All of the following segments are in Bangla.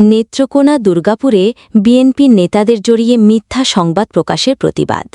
নেত্রকোনা দুর্গাপুরে বিএনপির নেতাদের জড়িয়ে মিথ্যা সংবাদ প্রকাশের প্রতিবাদ।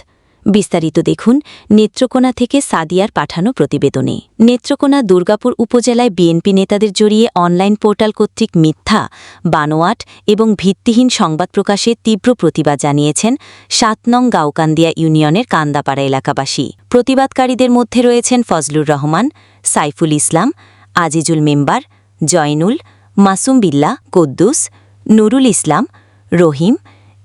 বিস্তারিত দেখুন নেত্রকোনা থেকে সাদিয়ার পাঠানো প্রতিবেদনে। নেত্রকোনা দুর্গাপুর উপজেলায় বিএনপি নেতাদের জড়িয়ে অনলাইন পোর্টাল কর্তৃক মিথ্যা, বানোয়াট এবং ভিত্তিহীন সংবাদ প্রকাশে তীব্র প্রতিবাদ জানিয়েছেন সাত নং গাউকান্দিয়া ইউনিয়নের কান্দাপাড়া এলাকাবাসী। প্রতিবাদকারীদের মধ্যে রয়েছেন ফজলুর রহমান, সাইফুল ইসলাম, আজিজুল মেম্বার, জয়নুল মাসুম বিল্লা, কুদ্দুস, নুরুল ইসলাম, রহিম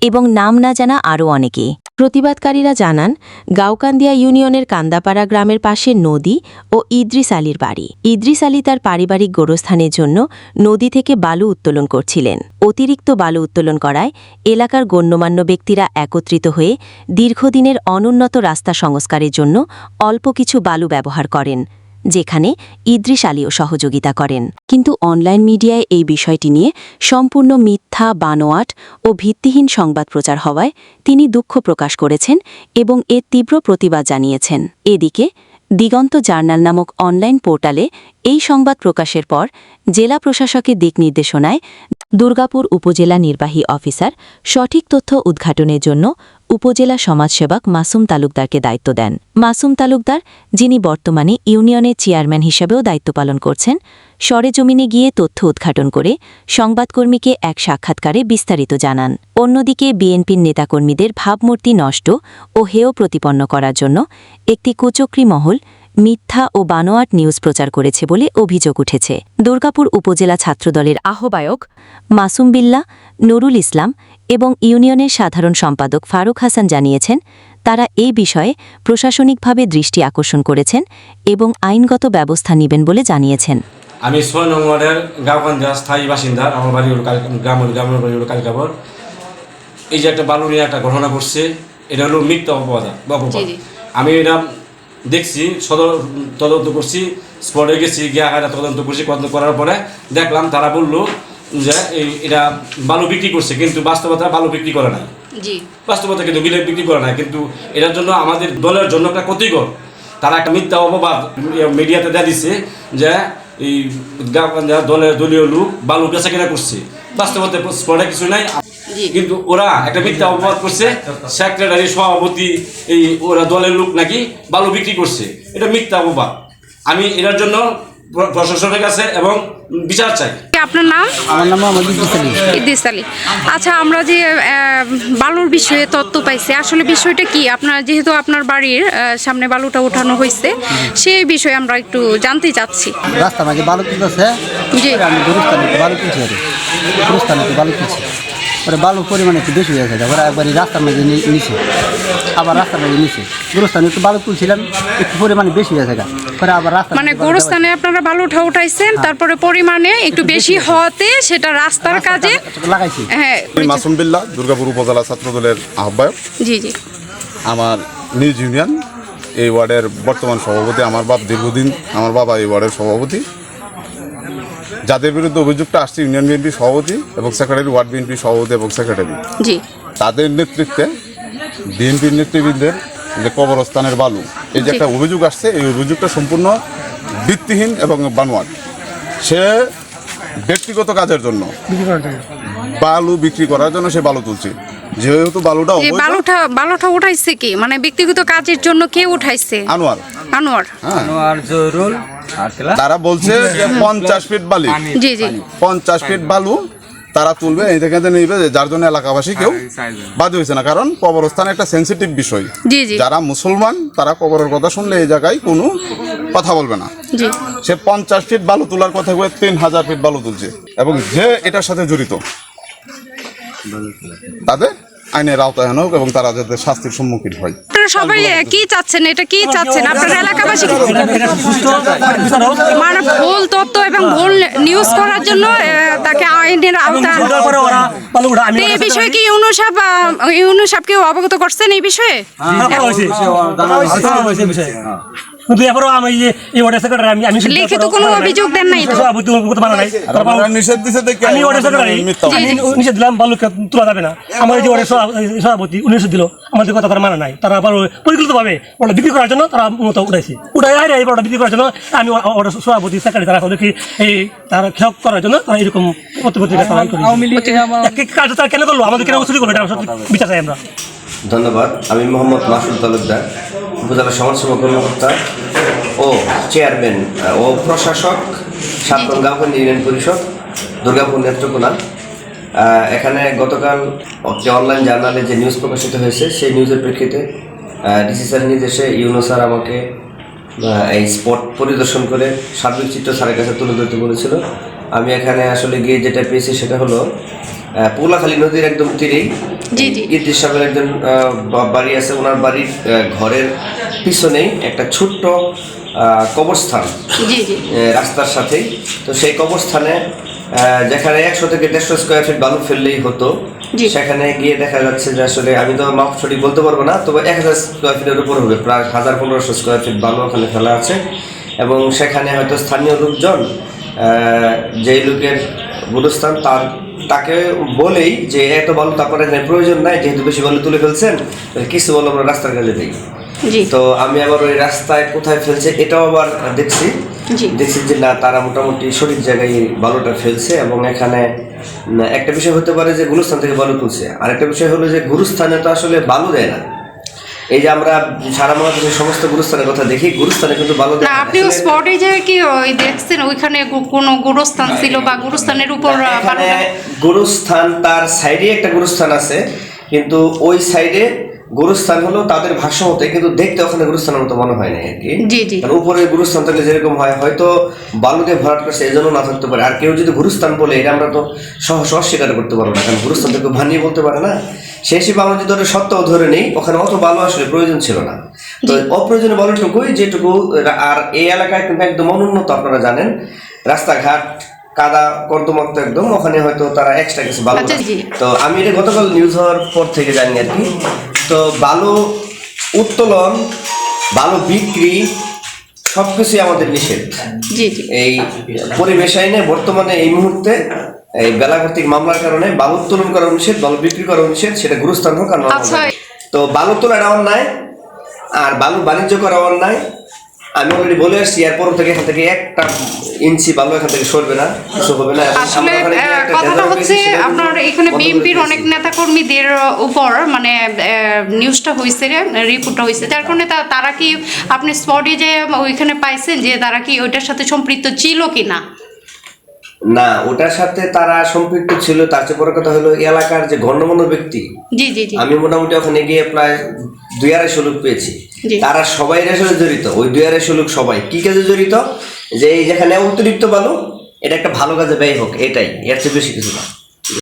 এবং নাম না জানা আরও অনেকে। প্রতিবাদকারীরা জানান গাউকান্দিয়া ইউনিয়নের কান্দাপাড়া গ্রামের পাশে নদী ও ইদ্রিস আলীর বাড়ি। ইদ্রিস আলী তার পারিবারিক গোরস্থানের জন্য নদী থেকে বালু উত্তোলন করছিলেন। অতিরিক্ত বালু উত্তোলন করায় এলাকার গণ্যমান্য ব্যক্তিরা একত্রিত হয়ে দীর্ঘদিনের অনুন্নত রাস্তা সংস্কারের জন্য অল্প কিছু বালু ব্যবহার করেন। যেখানে ইদ্রিস আলীও সহযোগিতা করেন। কিন্তু অনলাইন মিডিয়ায় এই বিষয়টি নিয়ে সম্পূর্ণ মিথ্যা, বানোয়াট ও ভিত্তিহীন সংবাদ প্রচার হওয়ায় তিনি দুঃখ প্রকাশ করেছেন এবং এর তীব্র প্রতিবাদ জানিয়েছেন। এদিকে, দিগন্ত জার্নাল নামক অনলাইন পোর্টালে এই সংবাদ প্রকাশের পর জেলা প্রশাসকের দিক নির্দেশনায় দুর্গাপুর উপজেলা নির্বাহী অফিসার সঠিক তথ্য উদ্ঘাটনের জন্য উপজেলা সমাজসেবক মাসুম তালুকদারকে দায়িত্ব দেন। মাসুম তালুকদার, যিনি বর্তমানে ইউনিয়নের চেয়ারম্যান হিসেবেও দায়িত্ব পালন করছেন সরেজমিনে গিয়ে তথ্য উদ্ঘাটন করে সংবাদকর্মীকে এক সাক্ষাৎকারে বিস্তারিত জানান। অন্যদিকে বিএনপির নেতাকর্মীদের ভাবমূর্তি নষ্ট ও হেয় প্রতিপন্ন করার জন্য একটি কুচক্রী মহল, মিথ্যা ও বানোয়াট নিউজ প্রচার করেছে বলে অভিযোগ উঠেছে। দুর্গাপুর উপজেলা ছাত্রদলের আহ্বায়ক মাসুম বিল্লা, নুরুল ইসলাম এবং ইউনিয়নের সাধারণ সম্পাদক ফারুক হাসান জানিয়েছেন তারা এই বিষয়ে প্রশাসনিকভাবে দৃষ্টি আকর্ষণ করেছেন এবং আইনগত ব্যবস্থা নেবেন বলে জানিয়েছেন। আমি ছয় নং ওয়ার্ডের গাঁওকান্দা স্থায়ী বাসিন্দা আমার বাড়ি হলো কাল গ্রাম হলো গ্রামের বাড়ি হলো কালিকাবর এই যে একটা বালু নিয়ে একটা ঘটনা ঘটছে এটা হলো মিথ্যা অপবাদ। আমি এটা দেখছি সদর তদন্ত করছি স্পটে গেছি গিয়ে তদন্ত করছি তদন্ত করার পরে দেখলাম তারা বলল যে এটা বালু বিক্রি করছে কিন্তু বাস্তবতা বালু বিক্রি করে নাই। জি। বাস্তবতা কিন্তু বিলে বিক্রি করে না কিন্তু এটার জন্য আমাদের দলের জন্য একটা ক্ষতিকর। তারা একটা মিথ্যা অপবাদ মিডিয়াতে দেওয়া দিচ্ছে যে এই দলের দলীয় লোক বালু বেচা কিনা করছে। বাস্তবতা স্পটে কিছু নাই। কিন্তু ওরা একটা মিথ্যা অপবাদ করছে সেক্রেটারি সভাপতি এই ওরা দলের লোক নাকি বালু বিক্রি করছে। এটা মিথ্যা অপবাদ। আমি এটার জন্য প্রশাসনের কাছে এবং বিচার চাই। আপনার নাম? আমার নাম ইদ্রিস আলী। আচ্ছা আমরা যে বালুর বিষয়ে তথ্য পাইছি আসলে বিষয়টা কি? আপনার যেহেতু আপনার বাড়ির সামনে বালুটা ওঠানো হয়েছে সেই বিষয়ে আমরা একটু জানতে চাচ্ছি। রাস্তা মাঝে বালু কিনতেছে জি। আমি বালু কিনছি বালু কিনছি পরে বালুর পরিমাণ একটু বেশি হয়ে গেছে ওরা একবারই রাস্তার মাঝে নিচে আবার রাস্তার মাঝে নিচে গুরুস্থানে একটু বালু তুলছিলাম একটু পরিমাণে বেশি হয়ে গেছে পরে আবার রাস্তা মানে গোরস্থানে আপনারা বালু উঠা উঠাইছেন তারপরে পরিমাণে একটু বেশি হওয়াতে সেটা রাস্তার কাজে লাগাইছি। হ্যাঁ মাসুম বিল্লাহ দুর্গাপুর উপজেলা ছাত্রদলের আহ্বায়ক। জি জি। আমার নিউজ ইউনিয়ন এই ওয়ার্ডের বর্তমান সভাপতি আমার বাপ দীর্ঘদিন আমার বাবা এই ওয়ার্ডের সভাপতি। যাদের বিরুদ্ধে অভিযোগটা আসছে ইউনিয়ন বিএনপি সভাপতি এবং সেক্রেটারি ওয়ার্ড বিএনপি সভাপতি এবং সেক্রেটারি। জি। তাদের নেতৃত্বে বিএনপির নেতৃবৃন্দের যে কবরস্থানের বালু এই যে একটা অভিযোগ আসছে এই অভিযোগটা সম্পূর্ণ ভিত্তিহীন এবং বানোয়াট। সে ব্যক্তিগত কাজের জন্য। বালু বিক্রি করার জন্য সে বালু তুলছে। যেহেতু বালুটা অবৈধ, বালুটা বালুটা উঠাইছে কি? মানে ব্যক্তিগত কাজের জন্য কে উঠাইছে? আনোয়ার। আনোয়ার। হ্যাঁ। কেলা তারা বলছে পঞ্চাশ ফিট বালি। জি জি। পঞ্চাশ ফিট বালু তারা তুলবে নিবে যার জন্য এলাকাবাসী কেউ বাদ হয়েছে না। কারণ কবরস্থান একটা সেন্সিটিভ বিষয়। জি জি। যারা মুসলমান তারা কবরের কথা শুনলে এই জায়গায় কোনো কথা বলবে না। সে পঞ্চাশ ফিট বালু তোলার কথা বলে তিন হাজার ফিট বালু তুলছে। এবং যে এটার সাথে জড়িত তাদের আইনের আওতায় হোক এবং তারা যাতে শাস্তির সম্মুখীন হয়। সবাই কি চাচ্ছেন এটা কি চাচ্ছেন? আপনার এলাকাবাসী মানে ভুল তথ্য এবং ভুল নিউজ করার জন্য তাকে আইনের আওতায় এই বিষয়ে কি ইউনু সাহেব আহ, ইউনু সাহেবকে অবগত করছেন এই বিষয়ে? কিন্তু এরপরও আমি যে এই ওয়ার্ডের সেক্রেটারি আমি আমি লিখিত কোনো অভিযোগ দেন নাই তো? সভাপতি করতে পারা নাই। নিষেধ দিছে দেখে আমি ওয়ার্ডের সেক্রেটারি মিথ্যা আমি বলছে। নিষেধ দিলাম বালুকে তোলা যাবে না। আমার যে ওয়ার্ডের সভাপতি উনি নিষেধ দিল। আমাদের কথা তারা মানা নাই। তারা আবার পরিকল্পিতভাবে ওটা বিক্রি করার জন্য তারা মতো উঠাইছে। উঠাই আরে এই ওটা বিক্রি করার জন্য আমি ওটা সভাপতি সেক্রেটারি তারা দেখি এই তারা খেয়াল করার জন্য তারা এরকম তারা কেন করল? আমাদের কেন চুরি করল? এটা বিচার চাই আমরা। ধন্যবাদ। আমি মোহাম্মদ মাসুদ তালুকদার। উপজেলা সমাজসেবা কর্মকর্তা ও চেয়ারম্যান, ও প্রশাসক সাত নং গাঁওখান ইউনিয়ন পরিষদ, দুর্গাপুর নেত্রকোনা। এখানে গতকাল যে অনলাইন জার্নালে যে নিউজ প্রকাশিত হয়েছে, সেই নিউজের প্রেক্ষিতে ডিসি স্যারের নির্দেশে ইউনো স্যার আমাকে এই স্পট পরিদর্শন করে সার্বিক চিত্র স্যারের কাছে তুলে ধরতে বলেছিল। আমি এখানে আসলে গিয়ে যেটা পেয়েছি সেটা হলো পোলাখালী নদীর একদম তীরেই। জি, জি। ইদ্রিস সাহেবের একজন বাড়ি আছে ওনার বাড়ির ঘরের পিছনেই একটা ছোট্ট কবরস্থান। রাস্তার সাথেই। তো সেই কবরস্থানে যেখানে একশো থেকে দেড়শো স্কোয়ার ফিট বালু ফেললেই হতো সেখানে গিয়ে দেখা যাচ্ছে যে আসলে আমি তো মাপ সঠিক বলতে পারব না তবে এক হাজার স্কোয়ার ফিটের উপর হবে প্রায় হাজার পনেরোশো স্কোয়ার ফিট বালু ওখানে ফেলা আছে। এবং সেখানে হয়তো স্থানীয় লোকজন যেই লোকের গুরুস্থান তার তাকে বলেই যে এত ভালো তারপরে আপনার এখানে প্রয়োজন নাই যেহেতু বেশি ভালো তুলে ফেলছেন কিছু বল আমরা রাস্তার কাজে দিই তো আমি আবার ওই রাস্তায় কোথায় ফেলছে এটাও আবার দেখছি। দেখছি যে না তারা মোটামুটি সঠিক জায়গায় বালুটা ফেলছে এবং এখানে একটা বিষয় হতে পারে যে গুরুস্থান থেকে বালু তুলছে। আর একটা বিষয় হলো যে গুরুস্থানে তো আসলে বালু দেয় না। এই যে আমরা সারা মহাদেশের সমস্ত গুরুস্থানের কথা দেখি গুরুস্থানে কিন্তু ভালো না আপনি স্পটে যে কি ওই দেখছেন ওইখানে কোনো গুরুস্থান ছিল বা গুরুস্থানের উপর গুরুস্থান তার সাইডে একটা গুরুস্থান আছে কিন্তু ওই সাইডে গুরুস্থান হলো তাদের ভাষ্য মতে কিন্তু দেখতে ওখানে গুরুস্থানের মতো মনে হয় না আর কি। উপরে গুরুস্থান থাকলে যেরকম হয় হয়তো বালু দিয়ে ভরাট করছে এই জন্য না থাকতে পারে। আর কেউ যদি গুরুস্থান বলে এটা আমরা তো সহজ অস্বীকার করতে পারব না কারণ গুরুস্থান থেকে ভানিয়ে বলতে পারে না। সে হিসেবে আমরা যদি সত্ত্বেও ধরে নেই ওখানে অত বালু আসলে প্রয়োজন ছিল না। তো অপ্রয়োজনীয় বালুটুকুই যেটুকু আর এই এলাকায় কিন্তু একদম অনুন্নত আপনারা জানেন। রাস্তাঘাট কাদা কর্দমাক্ত একদম ওখানে হয়তো তারা এক্সট্রা কিছু বালু আচ্ছা, তো আমি এটা গতকাল নিউজ হওয়ার পর থেকে জানি আর কি। তো বালু উত্তোলন বালু বিক্রি সব কিছুই আমাদের নিষেধ। এই পরিবেশ আইনে বর্তমানে এই মুহূর্তে এই বেলাঘাতিক মামলার কারণে বালু উত্তোলন করা নিষেধ বালু বিক্রি করা নিষেধ সেটা গুরুস্থান হোক আর আচ্ছা। তো বালু তোলা অন্যায় আর বালু বাণিজ্য করা অন্যায় আমি অলরেডি বলে আসছি এরপর থেকে এখান থেকে একটা ইঞ্চি বালু এখান থেকে সরবে না কিছু হবে না। আসলে কথাটা হচ্ছে আপনার এখানে বিএনপির। অনেক নেতাকর্মীদের উপর মানে নিউজটা হয়েছে রিপোর্টটা হয়েছে যার কারণে তারা কি আপনি স্পটে যে ওইখানে পাইছেন যে তারা কি ওইটার সাথে সম্পৃক্ত ছিল কি না না ওটার সাথে তারা সম্পৃক্ত ছিল তার চেয়ে বড় কথা হলো এলাকার যে গণ্যমান্য ব্যক্তি। জি জি জি। আমি মোটামুটি ওখানে গিয়ে প্রায় দুই আড়াইশো লোক পেয়েছি। তারা সবাই এর সাথে জড়িত, ওই দুই আড়াইশো লোক সবাই। কি কাজে জড়িত? যে এই যেখানে অতিরিক্ত বালু, এটা একটা ভালো কাজে ব্যয় হোক, এটাই, এর চেয়ে বেশি কিছু না।